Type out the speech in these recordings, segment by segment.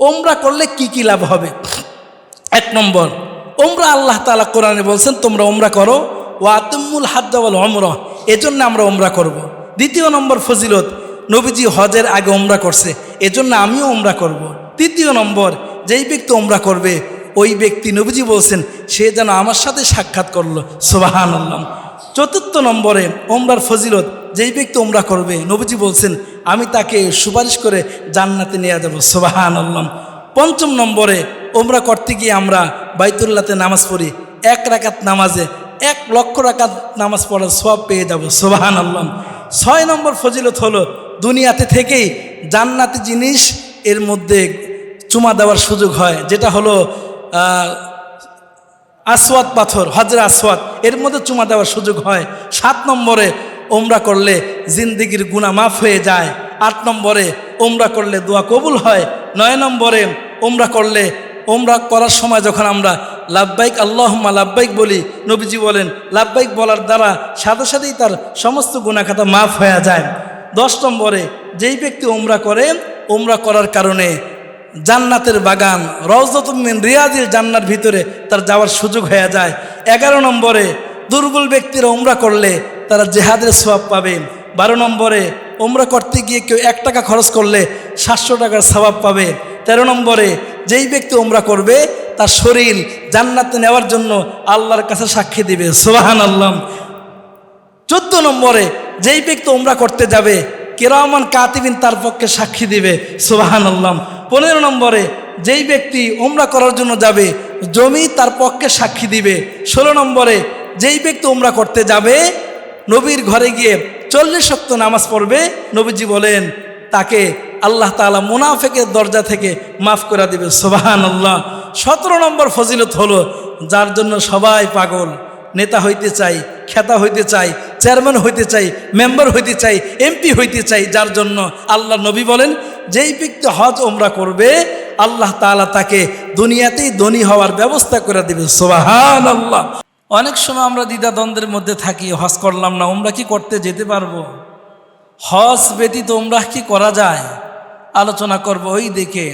ওমরা করলে কি কি লাভ হবে এক নম্বর, ওমরা আল্লাহ তালা কোরআনে বলছেন, তোমরা ওমরা করো ও আতমুল হাদ্দাওয়াল অমরা এজন্য আমরা ওমরা করব। দ্বিতীয় নম্বর ফজিলত, নবীজি হজের আগে ওমরা করছে, এজন্য আমিও ওমরা করব। তৃতীয় নম্বর, যেই ব্যক্তি ওমরা করবে, ওই ব্যক্তি নবীজি বলছেন, সে যেন আমার সাথে সাক্ষাৎ করল সোবাহান চতুর্থ নম্বরে, ওমরার ফজিলত যেই ব্যক্তি ওমরা করবে নবীজি বলছেন আমি তাকে সুপারিশ করে জান্নাতে নিয়ে যাব। সোবাহান আল্লাম পঞ্চম নম্বরে ওমরা করতে গিয়ে আমরা বাইতুল্লাতে নামাজ পড়ি এক রাকাত নামাজে এক লক্ষ রাকাত নামাজ পড়ার সব পেয়ে যাব। সোবাহান আল্লাম ছয় নম্বর ফজিলত হলো দুনিয়াতে থেকেই জান্নাতি জিনিস এর মধ্যে চুমা দেওয়ার সুযোগ হয় যেটা হলো আহ, আসওয়াদ পাথর হজরা আসওয়াদ এর মধ্যে চুমা দেওয়ার সুযোগ হয়। সাত নম্বরে ওমরা করলে জিন্দিগির গুণা মাফ হয়ে যায়। আট নম্বরে ওমরা করলে দোয়া কবুল হয়। নয় নম্বরে ওমরা করলে ওমরা করার সময় যখন আমরা লাভবাইক আল্লাহম্মা লাভবাইক বলি, নবীজি বলেন লাভবাইক বলার দ্বারা সাথে সাথেই তার সমস্ত গুণাখাতা মাফ হয়ে যায়। দশ নম্বরে, যেই ব্যক্তি ওমরা করে ওমরা করার কারণে জান্নাতের বাগান রওজতুমিন রিয়াজির জান্নার ভিতরে তার যাওয়ার সুযোগ হয়ে যায়। এগারো নম্বরে, দুর্বল ব্যক্তিরা ওমরা করলে তারা জেহাদের সোয়াব পাবে বারো নম্বরে ওমরা করতে গিয়ে কেউ এক টাকা খরচ করলে সাতশো টাকার স্বভাব পাবে। তেরো নম্বরে, যেই ব্যক্তি ওমরা করবে, তার শরীর জান্নাতে নেওয়ার জন্য আল্লাহর কাছে সাক্ষী দিবে। সোহান আল্লাম চোদ্দ নম্বরে, যেই ব্যক্তি ওমরা করতে যাবে, কেরামান কাতিবিন তার পক্ষে সাক্ষী দিবে। সুবাহান আল্লাহ পনেরো নম্বরে, যেই ব্যক্তি ওমরা করার জন্য যাবে, জমি তার পক্ষে সাক্ষী দিবে। ষোলো নম্বরে, যেই ব্যক্তি ওমরা করতে যাবে নবীর ঘরে গিয়ে চল্লিশ শক্ত নামাজ পড়বে, নবীজি বলেন, তাকে আল্লাহ তালা মুনাফেকের দরজা থেকে মাফ করে দিবে। সোবাহান আল্লাহ সতেরো নম্বর ফজিলত হলো, যার জন্য সবাই পাগল, নেতা হইতে চাই, খেতা হইতে চাই, চেয়ারম্যান হইতে চাই, মেম্বার হইতে চাই, এমপি হইতে চাই, যার জন্য আল্লাহ নবী বলেন, যেই ব্যক্তি হজ ওমরা করবে, আল্লাহ তাআলা তাকে দুনিয়াতেই ধনী হওয়ার ব্যবস্থা করে দেবে। সোবাহান আল্লাহ অনেক সময় আমরা দ্বিধাদ্বন্দ্বের মধ্যে থাকি, হজ করলাম না ওমরা কি করতে যেতে পারব? হজ ব্যতীত ওমরা কি করা যায়? আলোচনা করব ওই দিকে।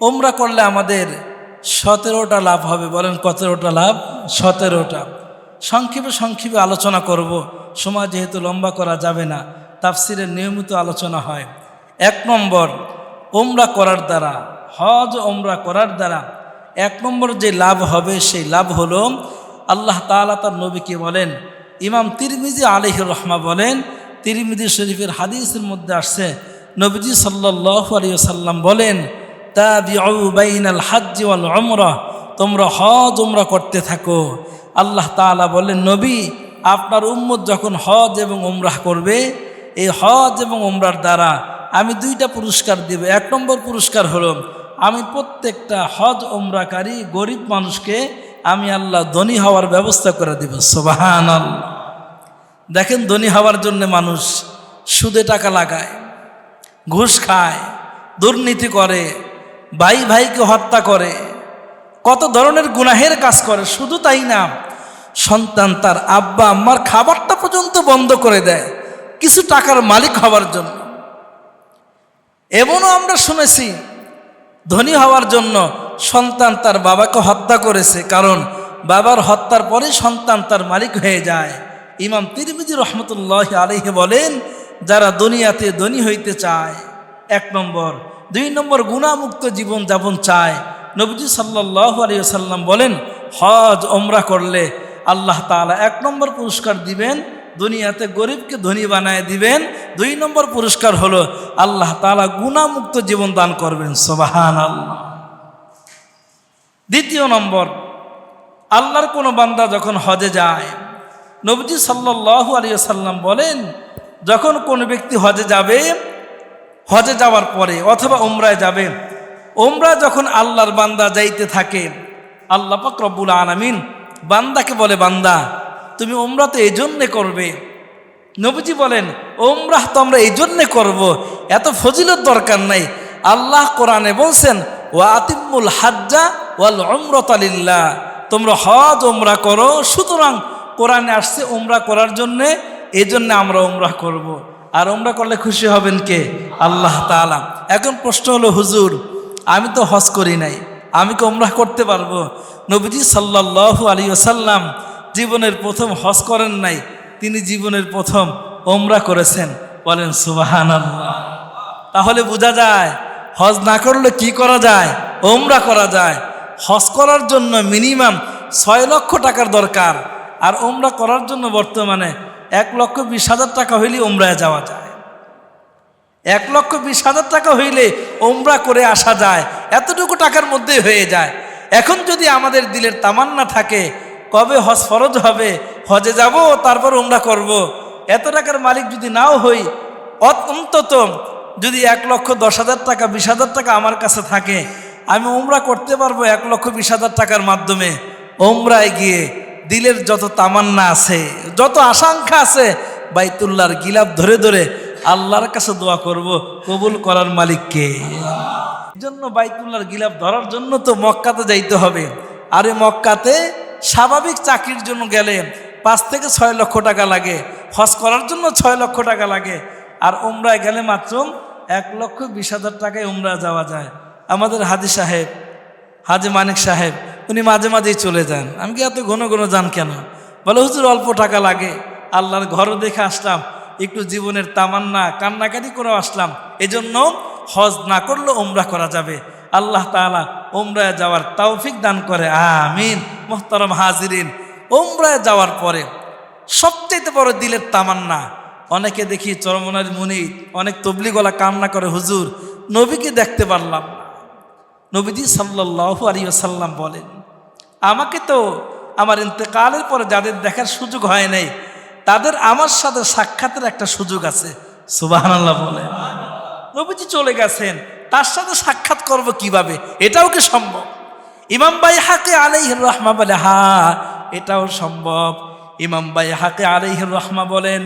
ওমরা করলে আমাদের সতেরোটা লাভ হবে, বলেন কতেরোটা লাভ? সতেরোটা। সংক্ষেপে সংক্ষেপে আলোচনা করব। সময় যেহেতু লম্বা করা যাবে না, তাফসিরের নিয়মিত আলোচনা হয়। এক নম্বর ওমরা করার দ্বারা, হজ ওমরা করার দ্বারা, এক নম্বর যে লাভ হবে, সেই লাভ হলো আল্লাহ তাআলা তার নবীকে বলেন, ইমাম তিরমিজি আলহির রহমা বলেন, তিরমিজি শরীফের হাদিসের মধ্যে আসছে, নবীজি সাল্লাহ আলিয়া সাল্লাম বলেন তোমরা হজ উমরা করতে থাকো। আল্লাহ তাআলা বলেন, নবী, আপনার উম্মত যখন হজ এবং উমরাহ করবে, এই হজ এবং উমরার দ্বারা আমি দুইটা পুরস্কার দেব। এক নম্বর পুরস্কার হলো, আমি প্রত্যেকটা হজ উমরাকারী গরিব মানুষকে আমি আল্লাহ ধনী হওয়ার ব্যবস্থা করে দেব সোবাহান দেখেন, ধনী হওয়ার জন্য মানুষ সুদে টাকা লাগায়, ঘুষ খায়, দুর্নীতি করে, ভাই ভাইকে হত্যা করে, কত ধরনের গুনাহের কাজ করে, শুধু তাই না, সন্তান তার আব্বা আম্মার খাবারটা পর্যন্ত বন্ধ করে দেয়, কিছু টাকার মালিক হওয়ার জন্য। এমনও আমরা শুনেছি, ধনী হওয়ার জন্য সন্তান তার বাবাকে হত্যা করেছে, কারণ বাবার হত্যার পরে সন্তান তার মালিক হয়ে যায়। ইমাম তিরমিজি রহমতুল্লাহ আলহি বলেন, যারা দুনিয়াতে ধনী হইতে চায়, এক নম্বর। দুই নম্বর গুণামুক্ত জীবন যাপন চায়। নবজি সাল্লাহ আলিয়া সাল্লাম বলেন, হজ ওমরা করলে আল্লাহ তাআলা এক নম্বর পুরস্কার দিবেন, দুনিয়াতে গরিবকে ধনী বানায় দিবেন। দুই নম্বর পুরস্কার হলো, আল্লাহ তাআলা গুণামুক্ত জীবন দান করবেন। সোবাহান আল্লাহ দ্বিতীয় নম্বর, আল্লাহর কোনো বান্দা যখন হজে যায়, নবজি সাল্লাহু আলিয়া সাল্লাম বলেন, যখন কোনো ব্যক্তি হজে যাবে, হজে যাওয়ার পরে অথবা ওমরায় যাবে ওমরা যখন আল্লাহর বান্দা যাইতে থাকে, আল্লাহ পাক রব্বুল আলামিন বান্দাকে বলে, বান্দা, তুমি ওমরা তো এই জন্যে করবে। নবীজি বলেন ওমরাহ তো আমরা এই জন্যে করব, এত ফজিলত দরকার নাই। আল্লাহ কোরআনে বলছেন ও আতিমুল হাজ্জা ওয়াল অমরতালিল্লাহ তোমরা হজ ওমরা করো। সুতরাং কোরআনে আসছে ওমরা করার জন্যে এই জন্যে আমরা ওমরা করব। আর ওমরা করলে খুশি হবেন কে? আল্লাহ তাআলা। এখন প্রশ্ন হলো, হুজুর, আমি তো হজ করি নাই, আমি কি ওমরাহ করতে পারব? নবীজি সাল্লাল্লাহু আলী আসাল্লাম জীবনের প্রথম হজ করেন নাই, তিনি জীবনের প্রথম ওমরা করেছেন। বলেন সুবাহান তাহলে বোঝা যায় হজ না করলে কি করা যায়? ওমরা করা যায়। হজ করার জন্য মিনিমাম ছয় লক্ষ টাকার দরকার। আর ওমরা করার জন্য বর্তমানে এক লক্ষ বিশ হাজার টাকা হইলে ওমরায় যাওয়া যায়। এক লক্ষ বিশ হাজার টাকা হইলে ওমরা করে আসা যায়। এতটুকু টাকার মধ্যে হয়ে যায়। এখন যদি আমাদের দিলের তামান্না থাকে, কবে হজ ফরজ হবে? হজে যাব, তারপর ওমরা করব। এত টাকার মালিক যদি নাও হই অন্তত যদি এক লক্ষ দশ হাজার টাকা, বিশ হাজার টাকা আমার কাছে থাকে, আমি ওমরা করতে পারব এক লক্ষ বিশ হাজার টাকার মাধ্যমে। ওমরায় গিয়ে দিলের যত তামান্না আছে, যত আশঙ্কা আছে, বাইতুল্লাহর গিলাপ ধরে ধরে আল্লাহর কাছে দোয়া করব, কবুল করার মালিককে। জন্য বাইতুল্লাহর গিলাপ ধরার জন্য তো মক্কাতে যাইতে হবে। আর মক্কাতে স্বাভাবিক চাকরির জন্য গেলে পাঁচ থেকে ছয় লক্ষ টাকা লাগে, হজ করার জন্য ছয় লক্ষ টাকা লাগে, আর ওমরায় গেলে মাত্র এক লক্ষ বিশ হাজার টাকায় উমরা যাওয়া যায়। আমাদের হাজি সাহেব, হাজি মানিক সাহেব, উনি মাঝে মাঝেই চলে যান। আমি কি এত ঘন ঘন যান কেন? বলে, হুজুর, অল্প টাকা লাগে। আল্লাহর ঘরও দেখে আসলাম। একটু জীবনের তামান্না, কান্নাকাটি করে আসলাম। এজন্য হজ না করলেও ওমরা করা যাবে। আল্লাহ তাআলা ওমরায় যাওয়ার তৌফিক দান করে। আমিন। মোহতারম হাজিরিন। ওমরায় যাওয়ার পরে সবচেয়ে বড় দিলের তামান্না অনেকে দেখি চরমনার মুনি অনেক তবলিগলা কান্না করে, হুজুর, নবীকে দেখতে পারলাম নবীজি সাল্লাল্লাহু আলী সাল্লাম বলেন, আমাকে তো আমার ইন্তেকালের পরে যাদের দেখার সুযোগ হয় নাই, তাদের আমার সাথে সাক্ষাতের একটা সুযোগ আছে। সুবাহান আল্লাহ বলে নবীজি চলে গেছেন, তার সাথে সাক্ষাৎ করব কীভাবে? এটাও কি সম্ভব? ইমাম বাই হাকে আলাইহির রহমা বলে, হা, এটাও সম্ভব। ইমাম বাই হাকে আলাইহির রহমা বলেন,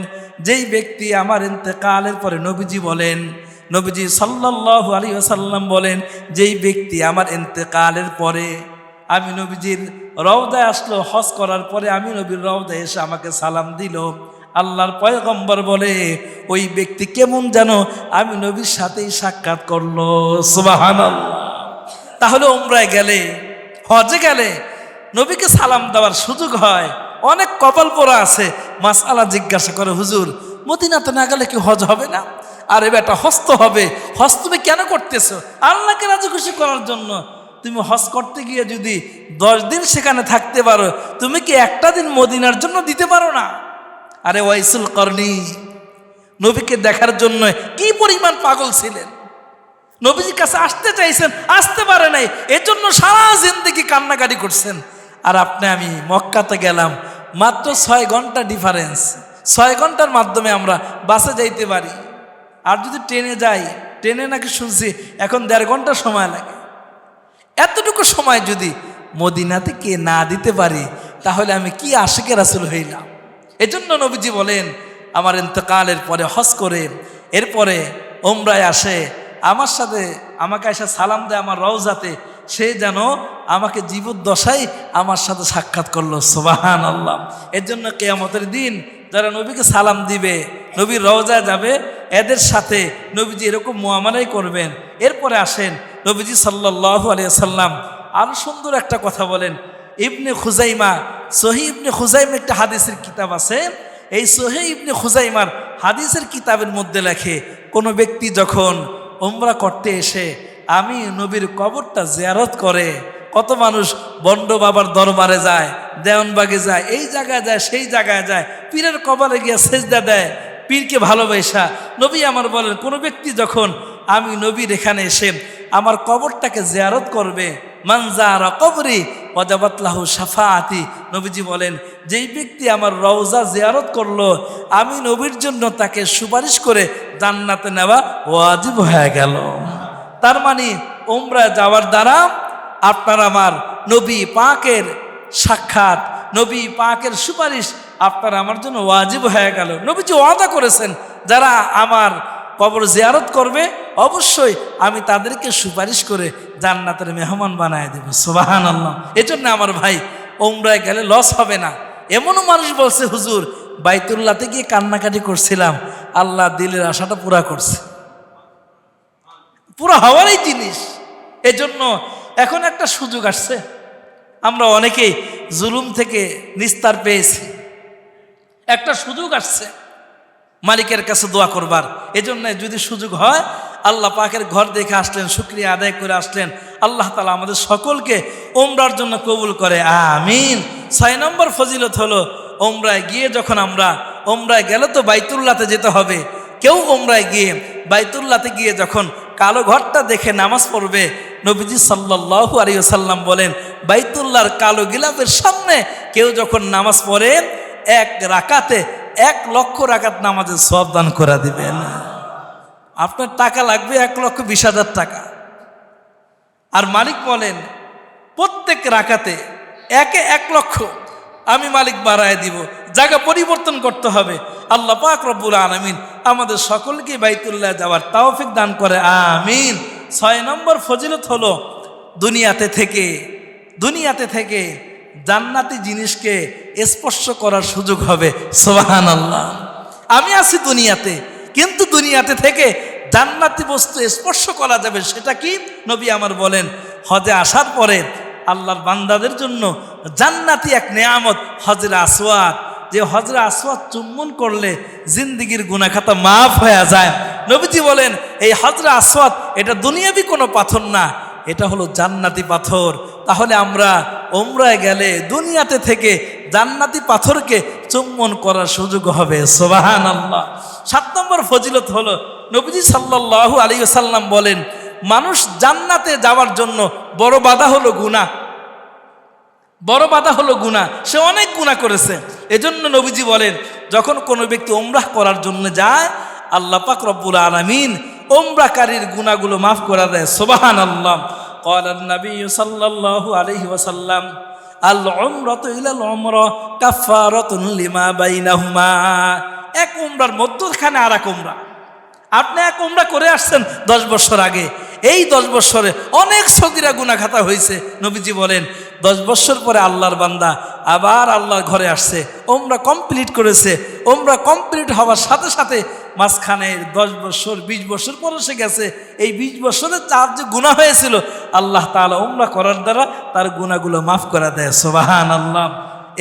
যেই ব্যক্তি আমার ইন্তেকালের পরে নবীজি বলেন, নবীজি সাল্লাল্লাহু আলাইহি ওয়াসাল্লাম বলেন, যেই ব্যক্তি আমার ইন্তেকালের পরে আমি নবীজির রওদায় আসলো, হজ করার পরে আমি নবীর রওদায় এসে আমাকে সালাম দিল। আল্লাহর পয়গম্বর বলে, ওই ব্যক্তি কেমন যেন আমি নবীর সাথেই সাক্ষাৎ করল। সুবাহান তাহলে ওমরায় গেলে, হজে গেলে নবীকে সালাম দেওয়ার সুযোগ হয়। অনেক কপাল পোড়া আছে। মাসালা জিজ্ঞাসা করে, হুজুর, মদিনাতে না গেলে কি হজ হবে না? আরে বেটা হস্ত হবে। হজ তুমি কেন করতেছো? আল্লাহকে রাজি খুশি করার জন্য। তুমি হজ করতে গিয়ে যদি দশ দিন সেখানে থাকতে পারো, তুমি কি একটা দিন মদিনার জন্য দিতে পারো না? আরে ওয়াইসুল করনি নবীকে দেখার জন্য কি পরিমাণ পাগল ছিলেন? নবীজির কাছে আসতে চাইছেন, আসতে পারে নাই। এজন্য সারা জিন্দিগি কান্নাকাটি করছেন। আর আপনি, আমি মক্কাতে গেলাম মাত্র ছয় ঘণ্টা ডিফারেন্স ছয় ঘণ্টার মাধ্যমে আমরা বাসে যাইতে পারি। আর যদি ট্রেনে যাই, ট্রেনে নাকি শুনছি এখন দেড় ঘণ্টা সময় লাগে। এতটুকু সময় যদি মদিনাতে কে না দিতে পারি, তাহলে আমি কি আশিকের আসল হইলাম? এজন্য নবীজি বলেন, আমার ইন্তকালের পরে হজ করে, এরপরে ওমরায় আসে, আমার সাথে, আমাকে এসে সালাম দেয় আমার রওজাতে সে যেন আমাকে জীবদ্দশাই আমার সাথে সাক্ষাৎ করল সোবাহান আল্লাহ এর জন্য কেয়ামতের দিন যারা নবীকে সালাম দিবে, নবীর রওজায় যাবে, এদের সাথে নবীজি এরকম মোয়ামালাই করবেন। এরপরে আসেন নবীজি সাল্লাল্লাহু আলিয়া সাল্লাম আরও সুন্দর একটা কথা বলেন। ইবনে খুজাইমা, সহি ইবনে খুজাইমা একটা হাদিসের কিতাব আছে। এই সহি ইবনে খুজাইমার হাদিসের কিতাবের মধ্যে লেখে, কোনো ব্যক্তি যখন ওমরা করতে এসে আমি নবীর কবরটা জিয়ারত করে কত মানুষ বন্ড বাবার দরবারে যায়, দেওয়ানবাগে যায়, এই জায়গায় যায়, সেই জায়গায় যায়, পীরের কবরে গিয়ে সেজদা দেয়, পীরকে ভালোবাসা। নবী আমার বলেন, কোনো ব্যক্তি যখন আমি নবীর এখানে এসে আমার কবরটাকে জিয়ারত করবে মানজারা কবরি অজাবাতলাহু সাফাআতি নবীজি বলেন, যেই ব্যক্তি আমার রওজা জিয়ারত করল, আমি নবীর জন্য তাকে সুপারিশ করে জান্নাতে নেওয়া ওয়াজিব হয়ে গেল। তার মানে ওমরা যাওয়ার দ্বারা আপনার আমার নবী পাকের সাক্ষাৎ, নবী পাকের সুপারিশ আপনার আমার জন্য ওয়াজিব হয়ে গেল। নবীজি ওয়াদা করেছেন, যারা আমার কবর জিয়ারত করবে, অবশ্যই আমি তাদেরকে সুপারিশ করে জান্নাতের মেহমান বানায় দেব। সোবাহান আল্লাহ এজন্য আমার ভাই ওমরায় গেলে লস হবে না। এমনও মানুষ বলছে, হুজুর, বাইতুল্লাতে গিয়ে কান্নাকাটি করছিলাম। আল্লাহ দিলের আশাটা পুরা করছে। পুরো হওয়ারই জিনিস। এজন্য এখন একটা সুযোগ আসছে। আমরা অনেকেই জুলুম থেকে নিস্তার পেয়েছি। একটা সুযোগ আসছে। মালিকের কাছে দোয়া করবার। এজন্য যদি সুযোগ হয়, আল্লাহ পাকের ঘর দেখে আসলেন, শুক্রিয়া আদায় করে আসলেন। আল্লাহ তালা আমাদের সকলকে ওমরার জন্য কবুল করে। আমিন। ছয় নম্বর ফজিলত হলো ওমরায় গিয়ে যখন আমরা ওমরায় গেলে তো বাইতুল্লাতে যেতে হবে। কেউ ওমরায় গিয়ে বাইতুল্লাতে গিয়ে যখন কালো ঘরটা দেখে নামাজ পড়বে। নবীজি সাল্লাহু আলী সাল্লাম বলেন, বাইতুল্লাহর কালো গিলাপের সামনে কেউ যখন নামাজ পড়েন এক রাকাতে এক লক্ষ রাকাত নামাজের সব দান করে দিবেন আপনার টাকা লাগবে এক লক্ষ বিশ হাজার টাকা। আর মালিক বলেন, প্রত্যেক রাকাতে একে এক লক্ষ আমি মালিক বাড়ায় দিব, জায়গা পরিবর্তন করতে হবে। আল্লাহ পাক রব্বুল আলমিন আমাদের সকলকে বাইতুল্লাহ যাওয়ার তাওফিক দান করে, আমিন। ছয় নম্বর ফজিলত হলো দুনিয়াতে থেকে দুনিয়াতে থেকে জান্নাতি জিনিসকে স্পর্শ করার সুযোগ হবে সোহান আল্লাহ আমি আছি দুনিয়াতে, কিন্তু দুনিয়াতে থেকে জান্নাতি বস্তু স্পর্শ করা যাবে, সেটা কি? নবী আমার বলেন, হজে আসার পরে আল্লাহর বান্দাদের জন্য জান্নাতি এক নেয়ামত হজরা আসওয়াদ। যে হজরা আসওয়াদ চুম্বন করলে জিন্দিগির গুনাখাতা মাফ হয়ে যায়। নবীজি বলেন, এই হজরা আসওয়াদ, এটা দুনিয়াবি কোনো পাথর না, এটা হলো জান্নাতি পাথর। তাহলে আমরা ওমরায় গেলে দুনিয়াতে থেকে জান্নাতি পাথরকে চুম্বন করার সুযোগ হবে। সোবাহান আল্লাহ সাত নম্বর ফজিলত হলো, নবীজি সাল্লাল্লাহু আলী সাল্লাম বলেন মানুষ জান্নাতে যাওয়ার জন্য বড় বাধা হলো গুণা বড় বাধা হলো গুণা সে অনেক গুণা করেছে। এজন্য নবীজি বলেন, যখন কোনো ব্যক্তি ওমরাহ করার জন্য যায়, আল্লাহ পাক রব্বুল আলমিন ওমরাকারীর গুণাগুলো মাফ করা দেয়। সোবাহান আল্লাহ ওসাল্লাম লিমা মধ্যখানে আর আপনি এক উমরা করে আসছেন দশ বছর আগে। এই দশ বছরে অনেক সগিরা গুণাখাতা হয়েছে নবীজি বলেন, দশ বছর পরে আল্লাহর বান্দা আবার আল্লাহর ঘরে আসছে ওমরা কমপ্লিট করেছে। ওমরা কমপ্লিট হওয়ার সাথে সাথে মাঝখানে দশ বছর বিশ বছর পরে সে গেছে। এই বিশ বছরে তার যে গুণা হয়েছিল, আল্লাহ তালা ওমরা করার দ্বারা তার গুণাগুলো মাফ করে দেয়। সোবাহান আল্লাহ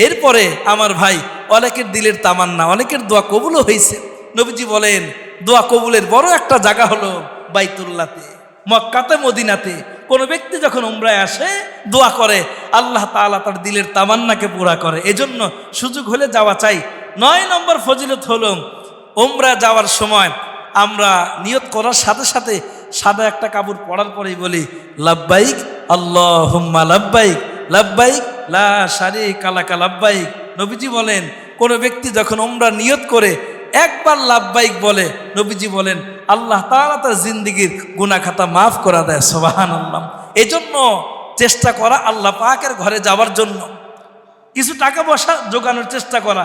এরপরে আমার ভাই, অনেকের দিলের তামান্না, অনেকের দোয়া কবুলও হয়েছে নবীজি বলেন, দোয়া কবুলের বড় একটা জায়গা হলো বাইতুল্লাতে। মক্কাতে, মদিনাতে। কোনো ব্যক্তি যখন উমরায় আসে, দোয়া করে, আল্লাহ তাআলা তার দিলের তামান্নাকে পুরা করে। এজন্য সুযোগ হলে যাওয়া চাই। নয় নম্বর ফজিলত হলো, উমরা যাওয়ার সময় আমরা নিয়ত করার সাথে সাথে সাদা একটা কাপড় পরার পরেই বলি, লাব্বাইক আল্লাহ হুম্মা লাব্বাইক লাব্বাইক, লা সারি কালাকা লাব্বাইক। নবীজি বলেন, কোনো ব্যক্তি যখন উমরা নিয়ত করে একবার লাভবাইক বলে, নবীজি বলেন, আল্লাহ তাআলা তার জিন্দিগির গুনাখাতা মাফ করা দেয় সোবাহান আল্লাহ এজন্য চেষ্টা করা আল্লাহ পাকের ঘরে যাওয়ার জন্য। কিছু টাকা পয়সা জোগানোর চেষ্টা করা।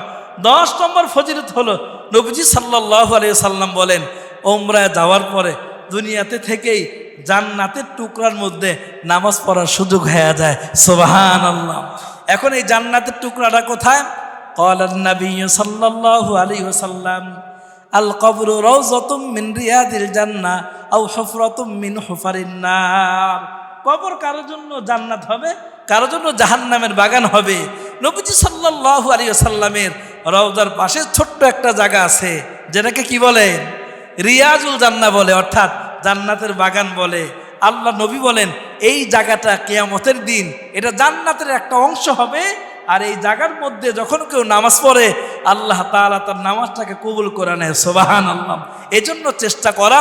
দশ নম্বর ফজিলত হলো, নবীজি সাল্লাহ আলিয়া সাল্লাম বলেন ওমরায় যাওয়ার পরে দুনিয়াতে থেকেই জান্নাতের টুকরার মধ্যে নামাজ পড়ার সুযোগ হয়ে যায় সোবাহান আল্লাহ এখন এই জান্নাতের টুকরাটা কোথায়? قال النبي صلى الله عليه وسلم القبر روضة من رياض الجنة أو حفرة من حفر النار কবর কারোর জন্য জান্নাত হবে কারোর জন্য জাহান্নামের বাগান হবে নবীজি সাল্লাল্লাহু আলাইহি সাল্লামের রওজার পাশে ছোট্ট একটা জায়গা আছে যেটাকে কি বলে রিয়াজুল জান্না বলে অর্থাৎ জান্নাতের বাগান বলে আল্লাহ নবী বলেন এই জায়গাটা কেয়ামতের দিন এটা জান্নাতের একটা অংশ হবে আর এই জায়গার মধ্যে যখন কেউ নামাজ পড়ে, আল্লাহ তাআলা তার নামাজটাকে কবুল করে নেয় সোবাহান আল্লাহ এজন্য চেষ্টা করা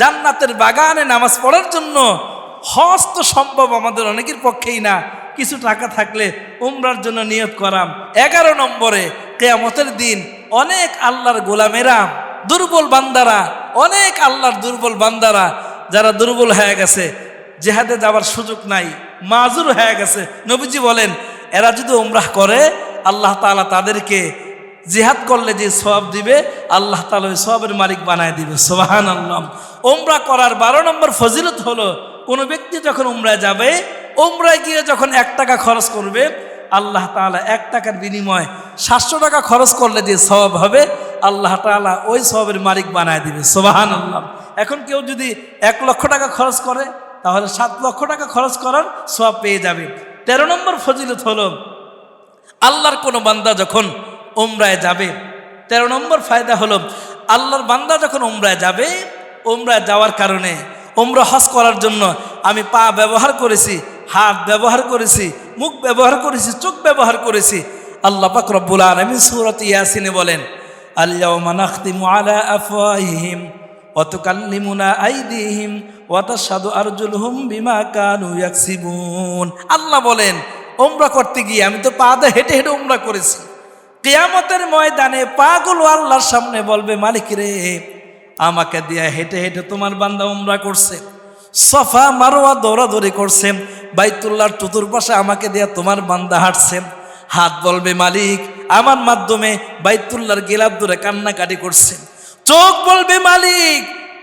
জান্নাতের বাগানে নামাজ পড়ার জন্য হজ তো সম্ভব আমাদের অনেকের পক্ষেই না। কিছু টাকা থাকলে উমরার জন্য নিয়ত করাম। এগারো নম্বরে, কেয়ামতের দিন অনেক আল্লাহর গোলামেরা, দুর্বল বান্দারা, অনেক আল্লাহর দুর্বল বান্দারা, যারা দুর্বল হয়ে গেছে জেহাদে যাওয়ার সুযোগ নাই, মাজুর হয়ে গেছে। নবীজি বলেন, এরা যদি উমরাহ করে, আল্লাহ তাআলা তাদেরকে জিহাদ করলে যে সব দিবে, আল্লাহ তালা ওই সবের মালিক বানায় দিবে। সোবাহান আল্লাহ ওমরা করার বারো নম্বর ফজিলত হলো, কোনো ব্যক্তি যখন উমরায় যাবে, উমরায় গিয়ে যখন এক টাকা খরচ করবে, আল্লাহ তাআলা এক টাকার বিনিময়ে সাতশো টাকা খরচ করলে যে সব হবে, আল্লাহ তাআলা ওই সবের মালিক বানায় দিবে। সোবাহান আল্লাহ এখন কেউ যদি এক লক্ষ টাকা খরচ করে তাহলে সাত লক্ষ টাকা খরচ করার সব পেয়ে যাবে। তেরো নম্বর ফজিলত হলো, আল্লাহর কোনো বান্দা যখন ওমরায় যাবে, তেরো নম্বর ফায়দা হলো, আল্লাহর বান্দা যখন ওমরায় যাবে ওমরায় যাওয়ার কারণে ওমরা হজ করার জন্য আমি পা ব্যবহার করেছি, হাত ব্যবহার করেছি, মুখ ব্যবহার করেছি, চোখ ব্যবহার করেছি। আল্লাহ পাক রব্বুল আলমিন সুরত ইয়াসিনে বলেন আল্লাহ নাখতিমু আলা আফওয়াহিহিম অতকাল্লিমুনা আইদিহিম ওয়াতাশহাদু আরজুলহুম বিমা কানু ইয়াকসিবুন। আল্লাহ বলেন ওমরা করতে গিয়ে আমি তো পা দিয়ে হেঁটে হেঁটে ওমরা করেছি। কেয়ামতের ময়দানে পাগুলো আল্লাহর সামনে বলবে, মালিক রে, আমাকে দিয়া হেঁটে হেঁটে তোমার বান্দা ওমরা করছে। সফা, মারোয়া, দৌড়াদৌড়ি করছে। বাইতুল্লাহর চতুর্পাশে আমাকে দিয়া তোমার বান্দা হাঁটছে। হাত বলবে, মালিক, আমার মাধ্যমে বাইতুল্লাহর গেলাপ দূরে কান্নাকাটি করছে। চোখ বলবে, মালিক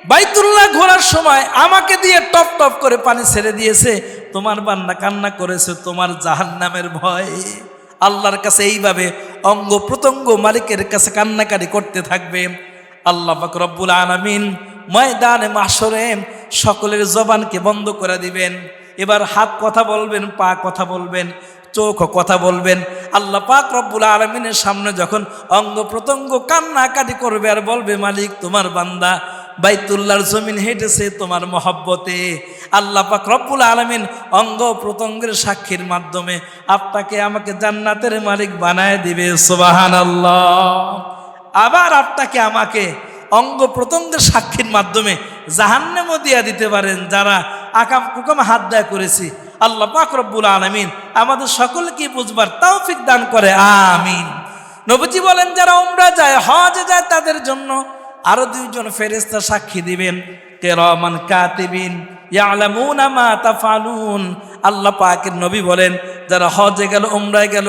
বাইতুল্লাহ ঘোরার সময় আমাকে দিয়ে টপ টপ করে পানি ছেড়ে দিয়েছে। তোমার বান্না কান্না করেছে, তোমার জাহান্নামের ভয়। আল্লাহর কাছে এইভাবে অঙ্গ প্রত্যঙ্গ মালিকের কাছে কান্নাকাটি করতে থাকবে। আল্লাহ রব্বুল আলামিন ময়দানে মাসরে সকলের জবানকে বন্ধ করে দিবেন। এবার হাত কথা বলবেন, পা কথা বলবেন, চোখ কথা বলবেন। আল্লাহ পাক রব্বুল আলমিনের সামনে যখন অঙ্গ প্রত্যঙ্গ কান্নাকাটি করবে আর বলবে, মালিক, তোমার বান্দা বাইতুল্লাহর জমিন হেঁটেছে তোমার মহব্বতে। আল্লাহ পাক রব্বুল আলমিন অঙ্গ প্রত্যঙ্গের সাক্ষীর মাধ্যমে আপনাকে আমাকে জান্নাতের মালিক বানায় দিবে সুবাহান আল্লাহ আবার আপনাকে আমাকে অঙ্গ প্রত্যঙ্গের সাক্ষীর মাধ্যমে জাহান্নামও দিয়া দিতে পারেন যারা আকাম কুকাম হাত দেয়া করেছি। আল্লাহ পাক রব্বুল আলমিন আমাদের সকলকে বুঝবার তৌফিক দান করে, আমিন। নবীজি বলেন, যারা উমরা যায়, হজে যায় তাদের জন্য আরও দুইজন ফেরেস্তা সাক্ষী দিবেন, কেরমান কাতিবিন, ইয়ালামুনা মা তাফালুন। আল্লাহ পাকের নবী বলেন, যারা হজে গেল, উমরায় গেল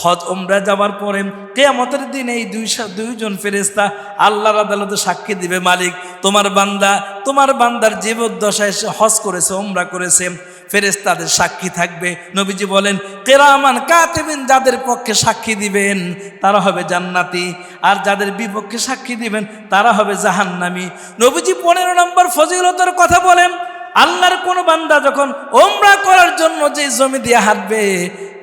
হজ উমরায় যাওয়ার পরে কেয়ামতের দিন এই দুই দুইজন ফেরেস্তা আল্লাহর আদালতে সাক্ষী দিবে মালিক, তোমার বান্দা, তোমার বান্দার জীবদ্দশায় হজ করেছে, উমরা করেছে। ফেরেস্তাদের সাক্ষী থাকবে। নবীজি বলেন, কেরামান কাতেবিন যাদের পক্ষে সাক্ষী দিবেন, তারা হবে জান্নাতি। আর যাদের বিপক্ষে সাক্ষী দিবেন, তারা হবে জাহান্নামি। নবীজি পনেরো নম্বর ফজিলতর কথা বলেন, আল্লাহর কোন বান্দা যখন ওমরা করার জন্য যে জমি দিয়ে হাঁটবে,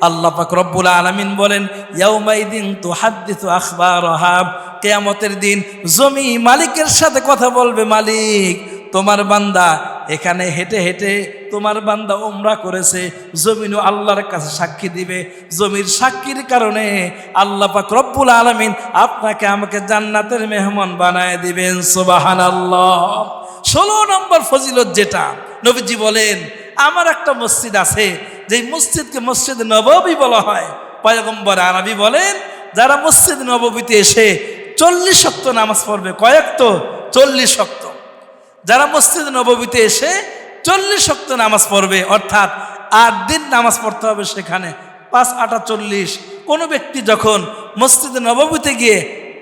আল্লাহ পাক রব্বুল আলামিন বলেন, ইয়াউমাইদিন তুহাদ্দিসু আখবারহাব কেয়ামতের দিন জমি মালিকের সাথে কথা বলবে মালিক। তোমার বান্দা এখানে হেঁটে হেঁটে তোমার বান্দা ওমরা করেছে, জমিনও আল্লাহর কাছে সাক্ষী দিবে। জমির সাক্ষীর কারণে আল্লাহ পাক রব্বুল আলামিন আপনাকে আমাকে জান্নাতের মেহমান বানায় দিবেন সুবাহান আল্লাহ ষোলো নম্বর ফজিলত যেটা, নবীজি বলেন, আমার একটা মসজিদ আছে, যেই মসজিদকে মসজিদ নববী বলা হয়। পয়গম্বর আরবি বলেন, যারা মসজিদ নববীতে এসে চল্লিশ শক্ত নামাজ পড়বে, কয়েক তো চল্লিশ শক্ত। যারা মসজিদ নববীতে এসে চল্লিশ শক্ত নামাজ পড়বে, অর্থাৎ আট দিন নামাজ পড়তে হবে সেখানে। পাঁচ, আটা, চল্লিশ। কোনো ব্যক্তি যখন মসজিদ নববীতে গিয়ে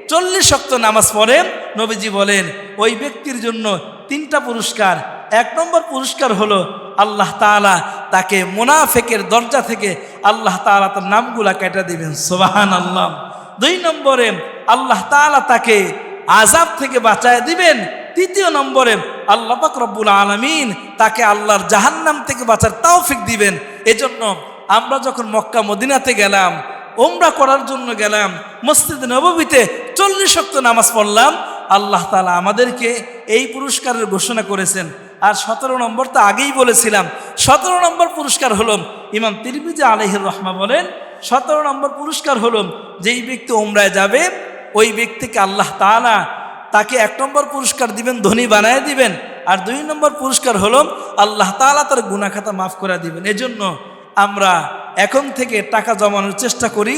চল্লিশ শক্ত নামাজ পড়েন, নবীজি বলেন, ওই ব্যক্তির জন্য তিনটা পুরস্কার। এক নম্বর পুরস্কার হলো আল্লাহ তাআলা তাকে মোনাফেকের দরজা থেকে আল্লাহ তাআলা তার নামগুলা কেটে দিবেন। সোবাহান আল্লাহ দুই নম্বরে আল্লাহ তাআলা তাকে আজাব থেকে বাঁচায় দিবেন। তৃতীয় নম্বরে আল্লাহ পাক রব্বুল আলমিন তাকে আল্লাহর জাহান্নাম থেকে বাঁচার তৌফিক দিবেন। এজন্য আমরা যখন মক্কা, মদিনাতে গেলাম ওমরা করার জন্য গেলাম, মসজিদ নববীতে চল্লিশ শক্ত নামাজ পড়লাম, আল্লাহ তালা আমাদেরকে এই পুরস্কারের ঘোষণা করেছেন। আর সতেরো নম্বর তো আগেই বলেছিলাম, সতেরো নম্বর পুরস্কার হলো, ইমাম তিরমিজি আলহির রহমা বলেন, সতেরো নম্বর পুরস্কার হলো, যেই ব্যক্তি ওমরায় যাবে, ওই ব্যক্তিকে আল্লাহ তালা তাকে এক নম্বর পুরস্কার দিবেন, ধনী বানায় দিবেন। আর দুই নম্বর পুরস্কার হলো, আল্লাহ তালা তার গুণাখাতা মাফ করে দিবেন। এজন্য আমরা এখন থেকে টাকা জমানোর চেষ্টা করি,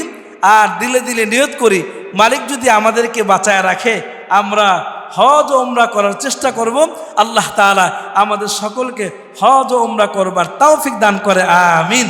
আর দিলে দিলে নিয়ত করি, মালিক যদি আমাদেরকে বাঁচায় রাখে, আমরা হজ ও উমরা করার চেষ্টা করব। আল্লাহ তালা আমাদের সকলকে হজ ও উমরা করবার তৌফিক দান করে, আমিন।